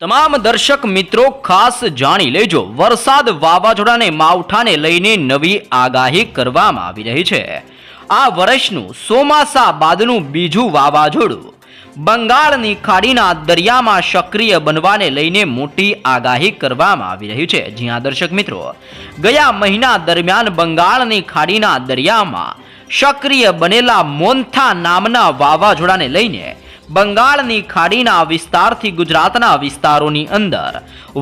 તમામ દર્શક મિત્રો ખાસ જાણી લેજો. વરસાદ વાવાઝોડાને માવઠાને લઈને નવી આગાહી કરવામાં આવી રહી છે. આ વર્ષનું સોમાસા બાદનું બીજું વાવાઝોડું. બંગાળની ખાડીના દરિયામાં સક્રિય બનવાને લઈને મોટી આગાહી કરવામાં આવી રહી છે. જ્યાં દર્શક મિત્રો. ગયા મહિના દરમિયાન બંગાળની ખાડીના દરિયામાં સક્રિય બનેલા મોન્થા નામના વાવાઝોડાને લઈને બંગાળની ખાડીના વિસ્તારથી ગુજરાતના વિસ્તારોની અંદર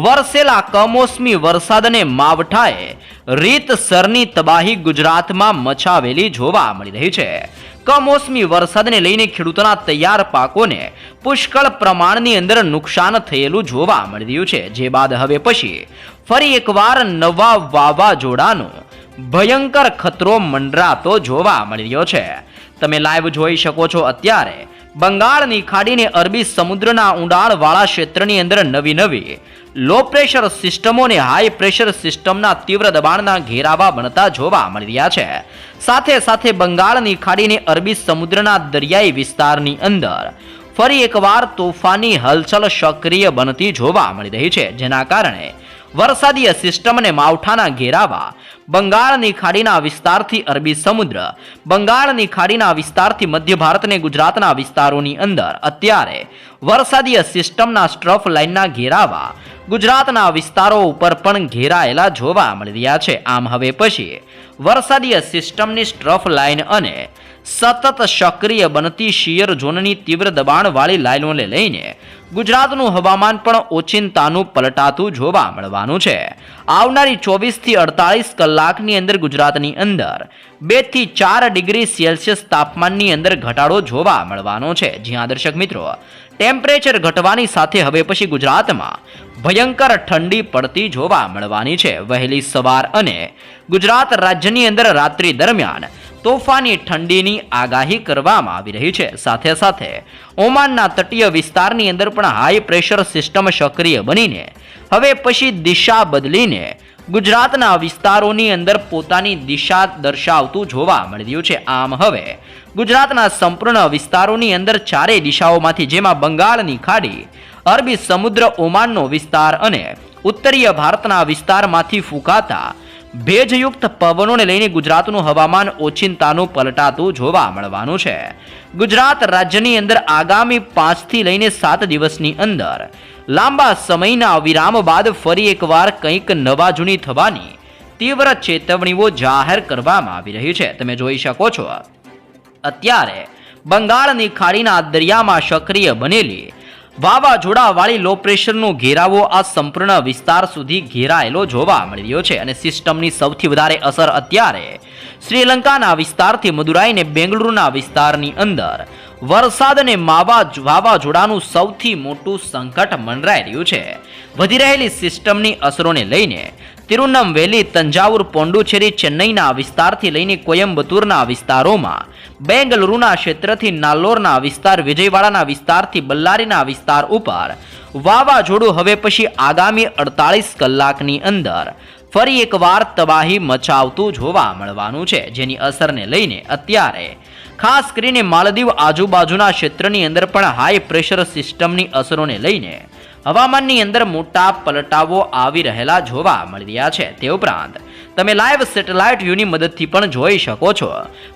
વરસેલા કમોસમી વરસાદને માવઠાએ રીતસરની તબાહી ગુજરાતમાં મચાવેલી જોવા મળી રહી છે. કમોસમી વરસાદને લઈને ખેડૂતોના તૈયાર પાકોને પુષ્કળ પ્રમાણની અંદર નુકસાન થયેલું જોવા મળી રહ્યું છે. જે બાદ હવે પછી ફરી એકવાર નવા વાવાઝોડાનો ભયંકર ખતરો મંડરાતો જોવા મળી રહ્યો છે. તમે લાઈવ જોઈ શકો છો અત્યારે બંગાળની ખાડીને અરબી સમુદ્રના ઊંડાણવાળા ક્ષેત્રની અંદર નવી નવી લો પ્રેશર સિસ્ટમો અને હાઈ પ્રેશર સિસ્ટમના તીવ્ર દબાણના ઘેરાવા બનતા જોવા મળી રહ્યા છે. સાથે સાથે બંગાળની ખાડીને અરબી સમુદ્રના દરિયાઈ વિસ્તારની અંદર ફરી એકવાર તોફાની હલચલ સક્રિય બનતી જોવા મળી રહી છે, જેના કારણે વરસાદીય સિસ્ટમ અને માવઠાના ઘેરાવા બંગાળની ખાડીના વિસ્તારથી અરબી સમુદ્ર, બંગાળની ખાડીના વિસ્તારથી મધ્ય ભારતને ગુજરાતના વિસ્તારોની અંદર. અત્યારે, વરસાદીય સિસ્ટમના સ્ટ્રફ લાઇનના ઘેરાવા ગુજરાતના વિસ્તારો ઉપર પણ ઘેરાયેલા જોવા મળી રહ્યા છે. આમ હવે પછી, વરસાદીય સિસ્ટમની સ્ટ્રફ લાઇન અને સતત સક્રિય બનતી શિયર ઝોનની તીવ્ર દબાણવાળી લાઇનોને લઈને ગુજરાતનું હવામાન પણ ઓચિંતાનું પલટાતું જોવા મળવાનું છે. આવનારી ચોવીસથી અડતાલીસ કલાકની અંદર ગુજરાતની અંદર બેથી ચાર ડિગ્રી સેલ્સિયસ તાપમાનની અંદર ઘટાડો જોવા મળવાનો છે. જ્યાં દર્શક મિત્રો, ટેમ્પરેચર ઘટવાની સાથે હવે પછી ગુજરાતમાં ભયંકર ઠંડી પડતી જોવા મળવાની છે. વહેલી સવાર અને ગુજરાત રાજ્યની અંદર રાત્રિ દરમિયાન તોફાની ઠંડીની આગાહી કરવામાં આવી રહી છે. સાથે સાથે ઓમાનના તટીય વિસ્તારની અંદર પણ હાઈ પ્રેશર સિસ્ટમ સક્રિય બનીને હવે પછી દિશા બદલીને ગુજરાતના વિસ્તારોની અંદર પોતાની દિશા દર્શાવતું જોવા મળી રહ્યું છે. આમ હવે ગુજરાતના સંપૂર્ણ વિસ્તારોની અંદર ચારેય દિશાઓમાંથી જેમાં બંગાળની ખાડી, અરબી સમુદ્ર, ઓમાનનો વિસ્તાર અને ઉત્તરીય ભારતના વિસ્તારમાંથી ફૂંકાતા ભેજયુક્ત પવનોને લઈને ગુજરાતનું હવામાન ઓચિંતાનું પલટાતું જોવા મળવાનું છે. ગુજરાત રાજ્યની અંદર આગામી પાંચથી લઈને સાત દિવસની અંદર લાંબા સમયના વિરામ બાદ ફરી એકવાર કંઈક નવા જૂની થવાની તીવ્ર ચેતવણીઓ જાહેર કરવામાં આવી રહી છે. તમે જોઈ શકો છો. અત્યારે બંગાળની ખાડીના દરિયામાં સક્રિય બનેલી વાવાઝોડાવાળી લો પ્રેશરનો ઘેરાવો આ સંપૂર્ણ વિસ્તાર સુધી ઘેરાયેલો જોવા મળી રહ્યો છે અને સિસ્ટમની સૌથી વધારે અસર અત્યારે શ્રીલંકાના વિસ્તારથી મદુરાઈને બેંગલુરુના વિસ્તારની અંદર. વરસાદ અને માવા વાવાઝોડાનું સૌથી મોટું સંકટ મંડરાઈ રહ્યું છે. વધી રહેલી સિસ્ટમની અસરોને લઈને તિરુનમવેલી, તંજાવુર, પોંડુચેરી, ચેન્નઈના વિસ્તારથી લઈને કોયમ્બતુરના વિસ્તારોમાં બેંગલુરુના ક્ષેત્રથી નાલ્લોરના વિસ્તાર, વિજયવાડાના વિસ્તારથી બલ્લારીના વિસ્તાર ઉપર. વાવાઝોડું હવે પછી આગામી અડતાલીસ કલાકની અંદર ફરી એકવાર તબાહી મચાવતું જોવા મળવાનું છે, જેની અસરને લઈને અત્યારે ખાસ કરીને માલદીવ આજુબાજુના ક્ષેત્રની અંદર પણ હાઈ પ્રેશર સિસ્ટમની અસરોને લઈને હવામાનની અંદર મોટા પલટાવો આવી રહેલા જોવા મળી રહ્યા છે. તે ઉપરાંત તમે લાઈવ સેટેલાઇટ વ્યૂની મદદથી પણ જોઈ શકો છો.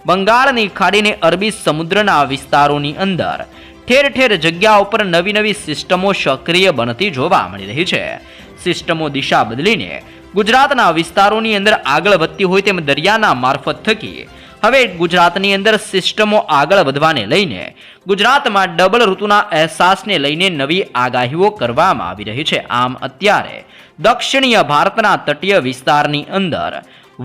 બંગાળની ખાડીને અરબી સમુદ્રના વિસ્તારોની અંદર ઠેર ઠેર જગ્યા ઉપર નવી નવી સિસ્ટમો સક્રિય બનતી જોવા મળી રહી છે. સિસ્ટમો દિશા બદલીને ગુજરાતના વિસ્તારોની અંદર આગળ વધતી હોય તેમ દરિયાના મારફત થકી હવે ગુજરાતની અંદર સિસ્ટમો આગળ વધવાને લઈને ગુજરાતમાં ડબલ ઋતુના અહેસાસને લઈને નવી આગાહીઓ કરવામાં આવી રહી છે. આમ અત્યારે દક્ષિણીય ભારતના તટીય વિસ્તારની અંદર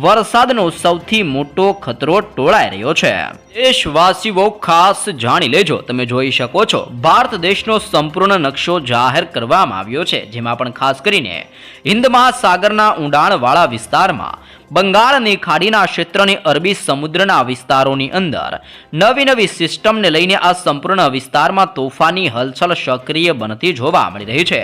વરસાદનો સૌથી મોટો ખતરો ટોળાઈ રહ્યો છે. દેશવાસીઓ ખાસ જાણી લેજો, તમે જોઈ શકો છો. ભારત દેશનો સંપૂર્ણ નકશો જાહેર કરવામાં આવ્યો છે, જેમાં પણ ખાસ કરીને હિન્દ મહાસાગરના ઊંડાણવાળા વિસ્તારમાં બંગાળની ખાડીના ક્ષેત્રની અરબી સમુદ્રના વિસ્તારોની અંદર. નવી નવી સિસ્ટમને લઈને આ સંપૂર્ણ વિસ્તારમાં તોફાની હલચલ સક્રિય બનતી જોવા મળી રહી છે.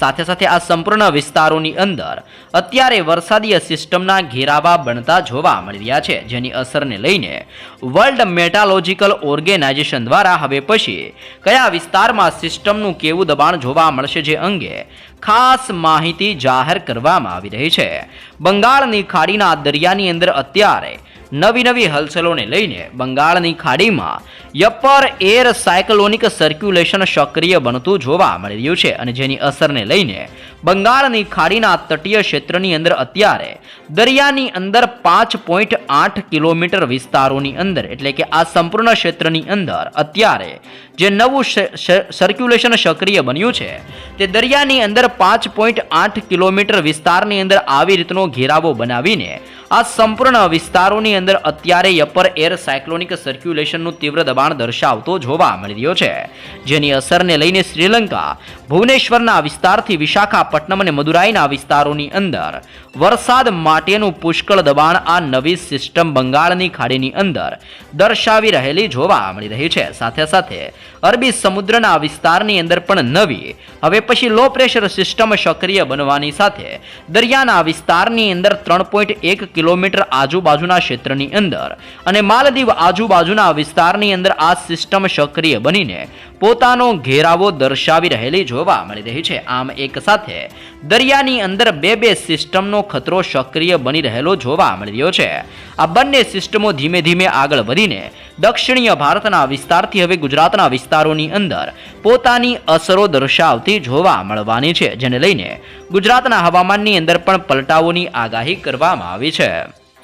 સાથે સાથે આ સંપૂર્ણ વિસ્તારોની અંદર અત્યારે વરસાદીય સિસ્ટમના ઘેરાવા બનતા જોવા મળી રહ્યા છે, જેની અસરને લઈને વર્લ્ડ મેટાલોજિકલ ઓર્ગેનાઇઝેશન દ્વારા હવે પછી કયા વિસ્તારમાં સિસ્ટમનું કેવું દબાણ જોવા મળશે જે અંગે ખાસ માહિતી જાહેર કરવામાં આવી રહી છે. બંગાળની ખાડીના દરિયાની અંદર અત્યારે નવી નવી હલચલોને લઈને બંગાળની ખાડીમાં યપર એર સાયકલોનિક સર્ક્યુલેશન સક્રિય બનતું જોવા મળી રહ્યું છે અને જેની અસરને લઈને બંગાળની ખાડીના તટીય ક્ષેત્રની અંદર અત્યારે દરિયાની અંદર પાંચ પોઈન્ટ આઠ કિલોમીટર વિસ્તારોની અંદર, એટલે કે આ સંપૂર્ણ ક્ષેત્રની અંદર અત્યારે જે નવું સર્ક્યુલેશન સક્રિય બન્યું છે, તે દરિયાની અંદર પાંચ પોઈન્ટ આઠ કિલોમીટર વિસ્તારની અંદર આવી રીતનો ઘેરાવો બનાવીને આ સંપૂર્ણ વિસ્તારોની અંદર અત્યારે અપર એર સાયક્લોનિક સર્ક્યુલેશનનું તીવ્ર દબાણ દર્શાવતો જોવા મળી રહ્યો છે. જેની અસરને લઈને શ્રીલંકા, ભુવનેશ્વરના વિસ્તારથી વિશાખાપટ્ટનમ અને મદુરાઈના વિસ્તારોની અંદર વરસાદ માટેનું પુષ્કળ દબાણ આ નવી સિસ્ટમ બંગાળની ખાડીની અંદર દર્શાવી રહેલી જોવા મળી રહી છે. સાથે સાથે અરબી સમુદ્રના વિસ્તારની અંદર પણ નવી હવે પછી લો પ્રેશર સિસ્ટમ સક્રિય બનવાની સાથે દરિયાના વિસ્તારની અંદર ત્રણ પોઈન્ટ એક કિલોમીટર આજુબાજુના ક્ષેત્રની અંદર અને માલદીવ આજુબાજુના વિસ્તારની અંદર આ સિસ્ટમ સક્રિય બનીને પોતાનો ઘેરાવો દર્શાવી રહેલી જોવા મળી રહી છે. આમ એક સાથે દરિયાની અંદર બે બે સિસ્ટમનો ખતરો સક્રિય બની રહેલો જોવા મળી રહ્યો છે. આ બંને સિસ્ટમો ધીમે ધીમે આગળ વધીને દક્ષિણીય ભારતના વિસ્તારથી હવે ગુજરાતના વિસ્તારોની અંદર પોતાની અસરો દર્શાવતી જોવા મળવાની છે, જેને લઈને ગુજરાતના હવામાનની અંદર પણ પલટાઓની આગાહી કરવામાં આવી છે.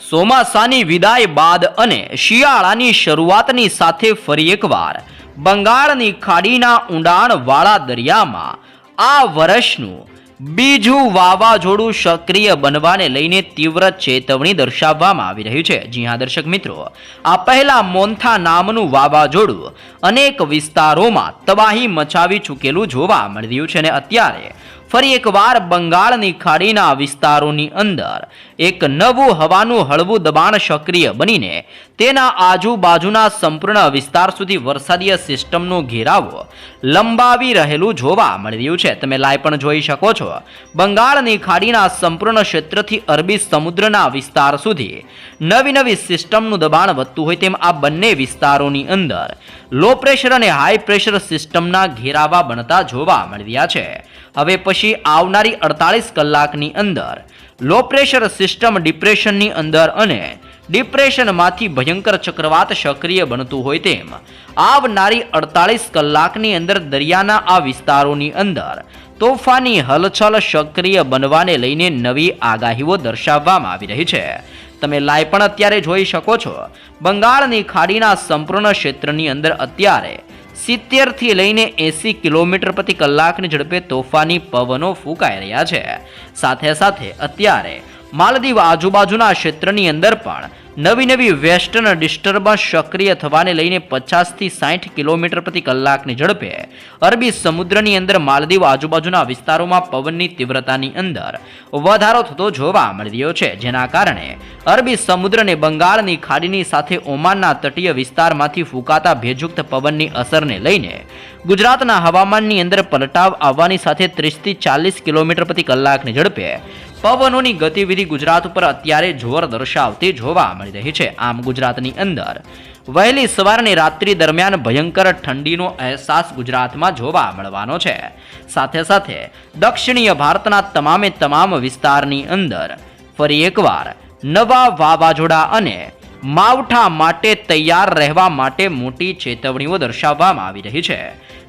ચોમાસાની વિદાય બાદ અને શિયાળાની શરૂઆતની સાથે ફરી એકવાર બંગાળની ખાડીના ઊંડાણવાળા દરિયામાં આ વર્ષનું બીજું વાવાઝોડું સક્રિય બનવાને લઈને તીવ્ર ચેતવણી દર્શાવવામાં આવી રહી છે. જી હા, દર્શક મિત્રો, આ પહેલા મોન્થા નામનું વાવાઝોડું અનેક વિસ્તારોમાં તબાહી મચાવી ચૂકેલું જોવા મળી રહ્યું છે અને અત્યારે ફરી એકવાર બંગાળની ખાડીના વિસ્તારોની અંદર એક નવું હવાનું હળવું દબાણ સક્રિય બનીને તેના આજુબાજુના સંપૂર્ણ વિસ્તાર સુધી વરસાદીય સિસ્ટમનો ઘેરાવો લંબાવી રહેલું જોવા મળી રહ્યું છે. તમે લાઈ પણ જોઈ શકો છો. બંગાળની ખાડીના સંપૂર્ણ ક્ષેત્રથી અરબી સમુદ્રના વિસ્તાર સુધી નવી નવી સિસ્ટમનું દબાણ વધતું હોય તેમ આ બંને વિસ્તારોની અંદર લો પ્રેશર અને હાઈ પ્રેશર સિસ્ટમના ઘેરાવા બનતા જોવા મળી રહ્યા છે. હવે પછી આવનારી અડતાલીસ કલાકની અંદર લો પ્રેશર સિસ્ટમ ડિપ્રેશનની અંદર અને ડિપ્રેશનમાંથી ભયંકર ચક્રવાત સક્રિય બનતું હોય તેમ આવનારી અડતાલીસ કલાકની અંદર દરિયાના આ વિસ્તારોની અંદર તોફાની હલચલ સક્રિય બનવાને લઈને નવી આગાહીઓ દર્શાવવામાં આવી રહી છે. તમે લાઈવ પણ અત્યારે જોઈ શકો છો. બંગાળની ખાડીના સંપૂર્ણ ક્ષેત્રની અંદર અત્યારે સિત્તેરથી લઈને એંસી કિલોમીટર પ્રતિ કલાકની ઝડપે તોફાની પવનો ફૂંકાઈ રહ્યા છે. સાથે સાથે અત્યારે માલદીવ આજુબાજુના ક્ષેત્રની અંદર પણ નવી નવી વેસ્ટર્ન ડિસ્ટર્બન્સ સક્રિય થવાને લઈને પચાસથી સાઠ કિલોમીટર પ્રતિ કલાકની ઝડપે અરબી સમુદ્રની અંદર માલદીવ આજુબાજુના વિસ્તારોમાં પવનની તીવ્રતાની અંદર વધારો થતો જોવા મળી રહ્યો છે. જેના કારણે અરબી સમુદ્રને બંગાળની ખાડીની સાથે ઓમાનના તટીય વિસ્તારમાંથી ફૂંકાતા ભેજુક્ત પવનની અસરને લઈને ગુજરાતના હવામાનની અંદર પલટાવ આવવાની સાથે ત્રીસથી ચાલીસ કિલોમીટર પ્રતિ કલાકની ઝડપે પવનોની ગતિવિધિ ગુજરાત ઉપર અત્યારે જોર દર્શાવતી જોવા મળી રહી છે. આમ ગુજરાતની અંદર વહેલી સવારની રાત્રિ દરમિયાન ભયંકર ઠંડીનો અહેસાસ ગુજરાતમાં જોવા મળવાનો છે. સાથે સાથે દક્ષિણીય ભારતના તમામે તમામ વિસ્તારની અંદર ફરી એકવાર નવા વાવાઝોડા અને માવઠા માટે તૈયાર રહેવા માટે મોટી ચેતવણીઓ દર્શાવવામાં આવી રહી છે.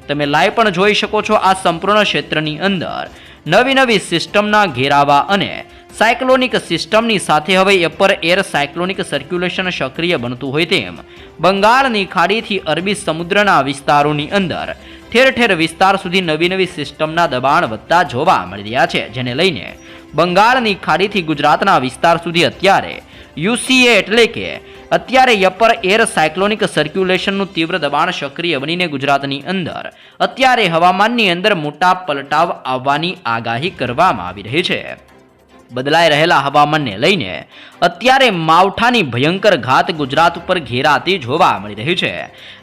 તમે લાઈવ પણ જોઈ શકો છો આ સંપૂર્ણ ક્ષેત્રની અંદર નવી નવી સિસ્ટમના ઘેરાવા અને સાયક્લોનિક સિસ્ટમની સાથે હવે અપર એર સાયક્લોનિક સર્ક્યુલેશન સક્રિય બનતું હોય તેમ બંગાળની ખાડીથી અરબી સમુદ્રના વિસ્તારોની અંદર ઠેર ઠેર વિસ્તાર સુધી નવી નવી સિસ્ટમના દબાણ વધતા જોવા મળી રહ્યા છે, જેને લઈને બંગાળની ખાડીથી ગુજરાતના વિસ્તાર સુધી અત્યારે યુસીએ એટલે કે અત્યારે અપર એર સાયક્લોનિક સર્ક્યુલેશનનું તીવ્ર દબાણ સક્રિય બનીને ગુજરાતની અંદર. અત્યારે હવામાનની અંદર મોટા પલટાવ આવવાની આગાહી કરવામાં આવી રહી છે. બદલાઈ રહેલા હવામાનને લઈને અત્યારે માવઠાની ભયંકર ઘાત ગુજરાત ઉપર ઘેરાતી જોવા મળી રહી છે.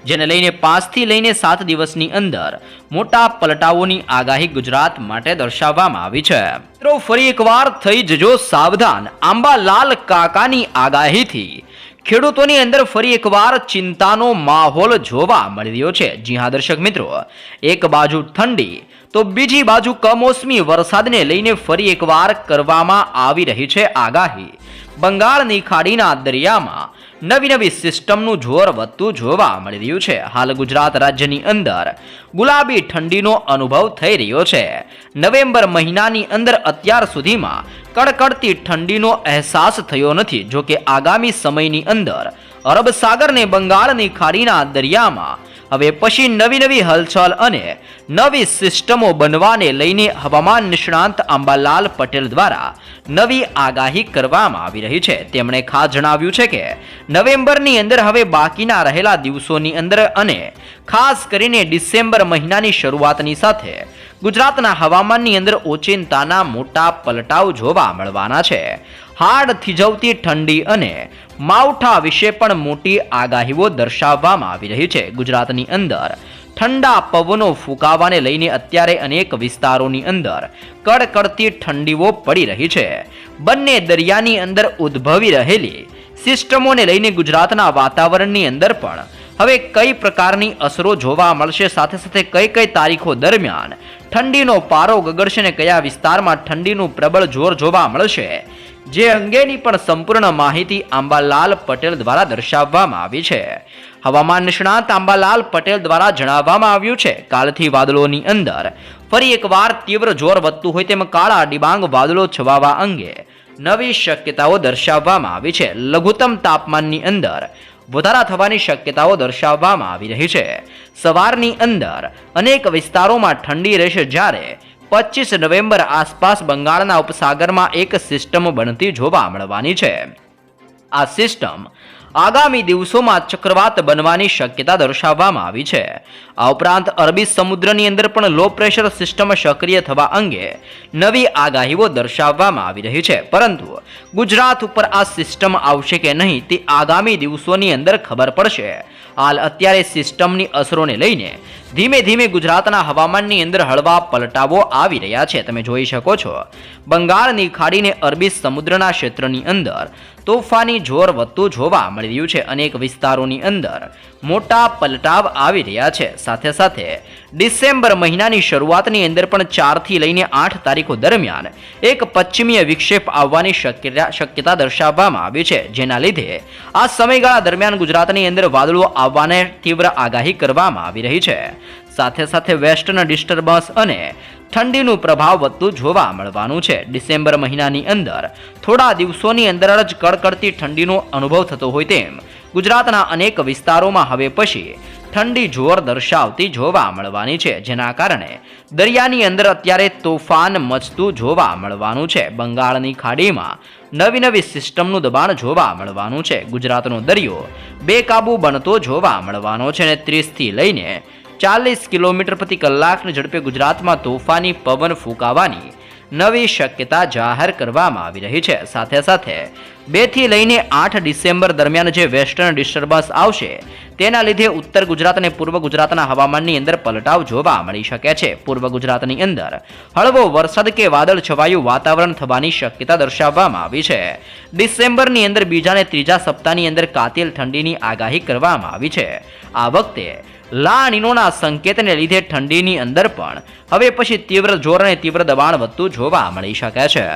જેને લઈને પાંચથી લઈને સાત દિવસની અંદર મોટા પલટાઓની આગાહી ગુજરાત માટે દર્શાવવામાં આવી છે. મિત્રો, ફરી એકવાર થઈ જજો સાવધાન. આંબાલાલ કાકાની આગાહીથી ખેડૂતોની અંદર ફરી એકવાર ચિંતાનો માહોલ જોવા મળી રહ્યો છે. જી હા, દર્શક મિત્રો, એક બાજુ ઠંડી, તો બીજી બાજુ કમોસમી વરસાદને લઈને ફરી એકવાર કરવામાં આવી રહી છે આગાહી. બંગાળની ખાડીના દરિયામાં નવી નવી સિસ્ટમનું જોર વધતું જોવા મળી રહ્યું છે. હાલ ગુજરાત રાજ્યની અંદર ગુલાબી ઠંડીનો અનુભવ થઈ રહ્યો છે. નવેમ્બર મહિનાની અંદર અત્યાર સુધીમાં કડકડતી ઠંડીનો અહેસાસ થયો નથી. જોકે આગામી સમયની અંદર અરબ સાગરને બંગાળની ખાડીના દરિયામાં હવે પછી નવી નવી હલચલ અને નવી સિસ્ટમો બનવાને લઈને હવામાન નિષ્ણાંત આંબાલાલ પટેલ દ્વારા નવી આગાહી કરવામાં આવી રહી છે. તેમણે ખાસ જણાવ્યું છે કે નવેમ્બરની અંદર હવે બાકીના રહેલા દિવસોની અંદર અને ખાસ કરીને ડિસેમ્બર મહિનાની શરૂઆતની સાથે ગુજરાતના હવામાનની અંદર ઓચિંતાના મોટા પલટાવ જોવા મળવાના છે. હાડ થીજવતી ઠંડી અને માવઠા વિશે પણ મોટી આગાહીઓ દર્શાવવામાં આવી રહી છે. ગુજરાતની અંદર ઠંડા પવનો ફૂંકાવાને લઈને અત્યારે અનેક વિસ્તારોની અંદર કડકડતી ઠંડીઓ પડી રહી છે. બંને દરિયાની અંદર ઉદ્ભવી રહેલી સિસ્ટમોને લઈને ગુજરાતના વાતાવરણની અંદર પણ હવે કઈ પ્રકારની અસરો જોવા મળશે, સાથે સાથે કઈ કઈ તારીખો દરમિયાન ઠંડીનો પારો ગગડશે ને કયા વિસ્તારમાં ઠંડીનું પ્રબળ જોર જોવા મળશે જે અંગેની પણ સંપૂર્ણ માહિતી આંબાલાલ પટેલ દ્વારા દર્શાવવામાં આવી છે. હવામાન નિષ્ણાત આંબાલાલ પટેલ દ્વારા જણાવવામાં આવ્યું છે, કાલથી વાદળોની અંદર ફરી એકવાર તીવ્ર જોર વધતું હોય તેમ કાળા ડિબાંગ વાદળો છવાવા અંગે નવી શક્યતાઓ દર્શાવવામાં આવી છે. લઘુત્તમ તાપમાનની અંદર વધારા થવાની શક્યતાઓ દર્શાવવામાં આવી રહી છે. સવારની અંદર અનેક વિસ્તારોમાં ઠંડી રહેશે જ્યારે પચીસ નવેમ્બર આસપાસ બંગાળના ઉપસાગરમાં એક સિસ્ટમ બનતી જોવા મળવાની છે. આ સિસ્ટમ આગામી દિવસોમાં ચક્રવાત બનવાની શક્યતા દર્શાવવામાં આવી છે. આ ઉપરાંત અરબી સમુદ્રની અંદર પણ લો પ્રેશર સિસ્ટમ સક્રિય થવા અંગે નવી આગાહીઓ દર્શાવવામાં આવી રહી છે. પરંતુ ગુજરાત ઉપર આ સિસ્ટમ આવશે કે નહીં તે આગામી દિવસોની અંદર ખબર પડશે. હાલ અત્યારે સિસ્ટમની અસરોને લઈને ધીમે ધીમે ગુજરાતના હવામાનની અંદર હળવા પલટાવો આવી રહ્યા છે. તમે જોઈ શકો છો. બંગાળની ખાડીને અરબી સમુદ્રના ક્ષેત્રની અંદર તોફાની જોર વધતું જોવા મળી રહ્યું છે અનેક વિસ્તારોની અંદર. મોટા પલટાવ આવી રહ્યા છે. સાથે સાથે ડિસેમ્બર મહિનાની શરૂઆતની અંદર પણ ચારથી લઈને આઠ તારીખો દરમિયાન એક પશ્ચિમીય વિક્ષેપ આવવાની શક્યતા શક્યતા દર્શાવવામાં આવી છે. જેના લીધે આ સમયગાળા દરમિયાન ગુજરાતની અંદર વાદળો આવવાને તીવ્ર આગાહી કરવામાં આવી રહી છે. સાથે સાથે વેસ્ટર્ન ડિસ્ટર્બન્સ અને ઠંડીનું પ્રભાવ વધતું જોવા મળવાનું છે. ડિસેમ્બર મહિનાની અંદર થોડા દિવસોની અંદર જ કડકડતી ઠંડીનો અનુભવ થતો હોય તેમ ગુજરાતના અનેક વિસ્તારોમાં હવે પછી ઠંડી જોર દર્શાવતી જોવા મળવાની છે, જેના કારણે દરિયાની અંદર અત્યારે તોફાન મચતું જોવા મળવાનું છે. બંગાળની ખાડીમાં નવી નવી સિસ્ટમનું દબાણ જોવા મળવાનું છે. ગુજરાતનો દરિયો બેકાબુ બનતો જોવા મળવાનો છે અને ત્રીસથી લઈને ચાલીસ કિલોમીટર પ્રતિ કલાકની ઝડપે ગુજરાતમાં તોફાની, પવન ફૂંકાવાની નવી શક્યતા જાહેર કરવામાં આવી રહી છે. સાથે સાથે બેથી લઈને આઠ ડિસેમ્બર દરમિયાન જે વેસ્ટર્ન ડિસ્ટર્બન્સ આવશે, તેના લીધે ઉત્તર ગુજરાત અને પૂર્વ ગુજરાતના હવામાનની અંદર પલટાવ જોવા મળી શકે છે. પૂર્વ ગુજરાતની અંદર હળવો વરસાદ કે વાદળ છવાયું વાતાવરણ થવાની શક્યતા દર્શાવવામાં આવી છે. ડિસેમ્બરની અંદર બીજા અને ત્રીજા સપ્તાહની અંદર કાતિલ ઠંડીની આગાહી કરવામાં આવી છે. આ વખતે લાણીનોના સંકેતને લીધે ઠંડીની અંદર પણ હવે પછી તીવ્ર જોર અને તીવ્ર દબાણ વધતું જોવા મળી શકે છે.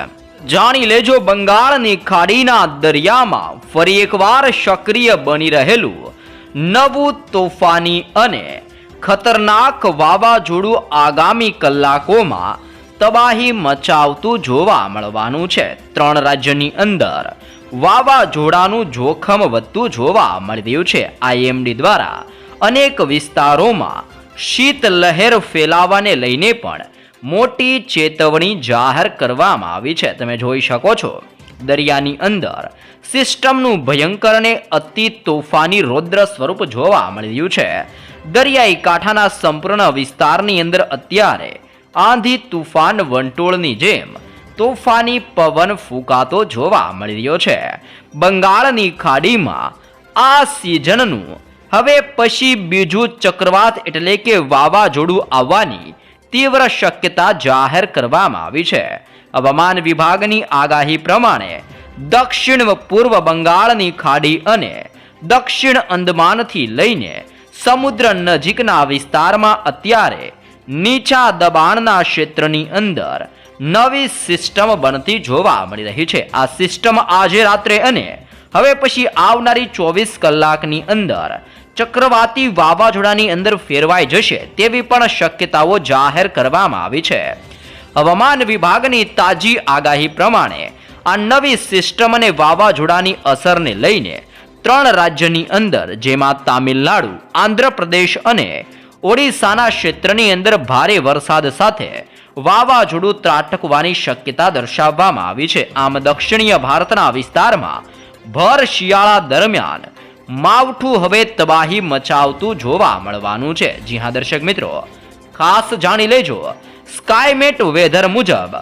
જાણી લેજો બંગાળની ખાડીના દરિયામાં ફરી એકવાર સક્રિય બની રહેલું નવું તોફાની અને ખતરનાક વાવાઝોડું આગામી કલાકોમાં તબાહી મચાવતું જોવા મળવાનું છે. ત્રણ રાજ્યની અંદર વાવાઝોડાનું જોખમ વધતું જોવા મળી છે. આઈએમડી દ્વારા અનેક વિસ્તારોમાં શીતલહેર ફેલાવાને લઈને પણ મોટી ચેતવણી જાહેર કરવામાં આવી છે. તમે જોઈ શકો છો, દરિયાની અંદર સિસ્ટમનું ભયંકર અને અતિ તોફાની રૌદ્ર સ્વરૂપ જોવા મળી રહ્યું છે. દરિયાઈ કાંઠાના સંપૂર્ણ વિસ્તારની અંદર અત્યારે આંધી તુફાન વંટોળની જેમ તોફાની પવન ફૂંકાતો જોવા મળી રહ્યો છે. બંગાળની ખાડીમાં આ સિઝનનું હવે પછી બીજું ચક્રવાત એટલે કે વાવાઝોડું આવવાની તીવ્ર શક્યતા જાહેર કરવામાં આવી છે. હવામાન વિભાગની આગાહી પ્રમાણે દક્ષિણ પૂર્વ બંગાળની ખાડી અને દક્ષિણ અંદમાનથી લઈને સમુદ્ર નજીકના વિસ્તારમાં અત્યારે નીચા દબાણના ક્ષેત્રની અંદર નવી સિસ્ટમ બનતી જોવા મળી રહી છે. આ સિસ્ટમ આજે રાત્રે અને હવે પછી આવનારી ચોવીસ કલાકની અંદર ચક્રવાતી વાવાઝોડાની અંદર ફેરવાઈ જશે તેવી પણ શક્યતાઓ જાહેર કરવામાં આવી છે. હવામાન વિભાગની તાજી આગાહી પ્રમાણે આ નવી સિસ્ટમ અને વાવાઝોડાની અસરને લઈને ત્રણ રાજ્યની અંદર, જેમાં તામિલનાડુ, આંધ્રપ્રદેશ અને ઓડિશાના ક્ષેત્રની અંદર ભારે વરસાદ સાથે વાવાઝોડું ત્રાટકવાની શક્યતા દર્શાવવામાં આવી છે. આમ દક્ષિણીય ભારતના વિસ્તારમાં ભર શિયાળા દરમિયાન માવઠું હવે તબાહી મચાવતું જોવા મળવાનું છે. જી હા, દર્શક મિત્રો. ખાસ જાણી લેજો. સ્કાયમેટ વેધર મુજબ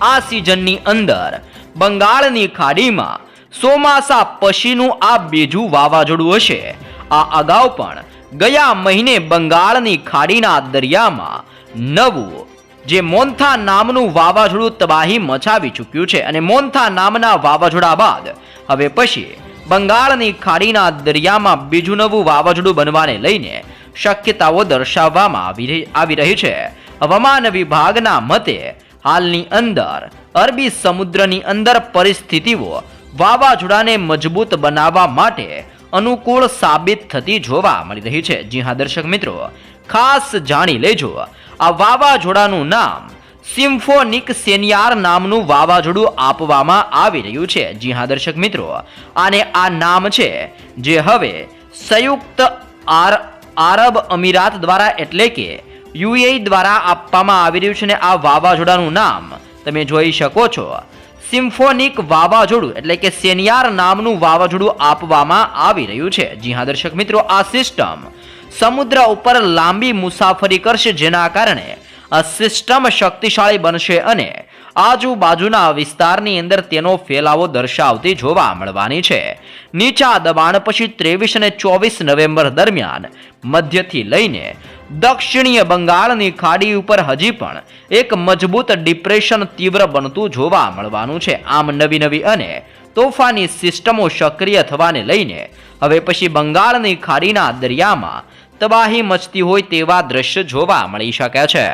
આ સિઝનની અંદર બંગાળની ખાડીમાં ચોમાસા પછીનું આ બીજું વાવાઝોડું હશે. આ અગાઉ પણ ગયા મહિને બંગાળની ખાડીના દરિયામાં નવું જે મોન્થા નામનું વાવાઝોડું તબાહી મચાવી ચૂક્યું છે અને મોન્થા નામના વાવાઝોડા બાદ હવે પછી બંગાળની ખાડીના દરિયામાં બીજું નવું વાવાઝોડું બનવાને લઈને શક્યતાઓ દર્શાવવામાં આવી રહી છે. હવામાન વિભાગના મતે હાલની અંદર અરબી સમુદ્રની અંદર પરિસ્થિતિઓ વાવાઝોડાને મજબૂત બનાવવા માટે અનુકૂળ સાબિત થતી જોવા મળી રહી છે. જી હા, દર્શક મિત્રો, ખાસ જાણી લેજો. આ વાવાઝોડાનું નામ સિમ્ફોનિક સેનિયાર નામનું વાવાઝોડું આપવામાં આવી રહ્યું છે. જી હા, દર્શક મિત્રો, આને આ નામ છે, જે હવે સંયુક્ત આર, આરબ અમીરાત દ્વારા એટલે કે યુએ દ્વારા આપવામાં આવી રહ્યું છે ને આ વાવાઝોડાનું નામ. તમે જોઈ શકો છો, સિમ્ફોનિક વાવાઝોડું એટલે કે સેનિયાર નામનું વાવાઝોડું આપવામાં આવી રહ્યું છે. જી હા, દર્શક મિત્રો, આ સિસ્ટમ સમુદ્ર ઉપર લાંબી મુસાફરી કરશે જેના કારણે આ સિસ્ટમ શક્તિશાળી બનશે અને આજુબાજુના વિસ્તારની અંદર તેનો ફેલાવો દર્શાવતી જોવા મળવાની છે. નીચા દબાણ પછી ત્રેવીસ અને ચોવીસ નવેમ્બર દરમિયાન મધ્યથી લઈને દક્ષિણીય બંગાળની ખાડી ઉપર હજી પણ એક મજબૂત ડિપ્રેશન તીવ્ર બનતું જોવા મળવાનું છે. આમ નવી નવી અને તોફાની સિસ્ટમો સક્રિય થવાને લઈને હવે પછી બંગાળની ખાડીના દરિયામાં તબાહી મચતી હોય તેવા દ્રશ્ય જોવા મળી શકે છે.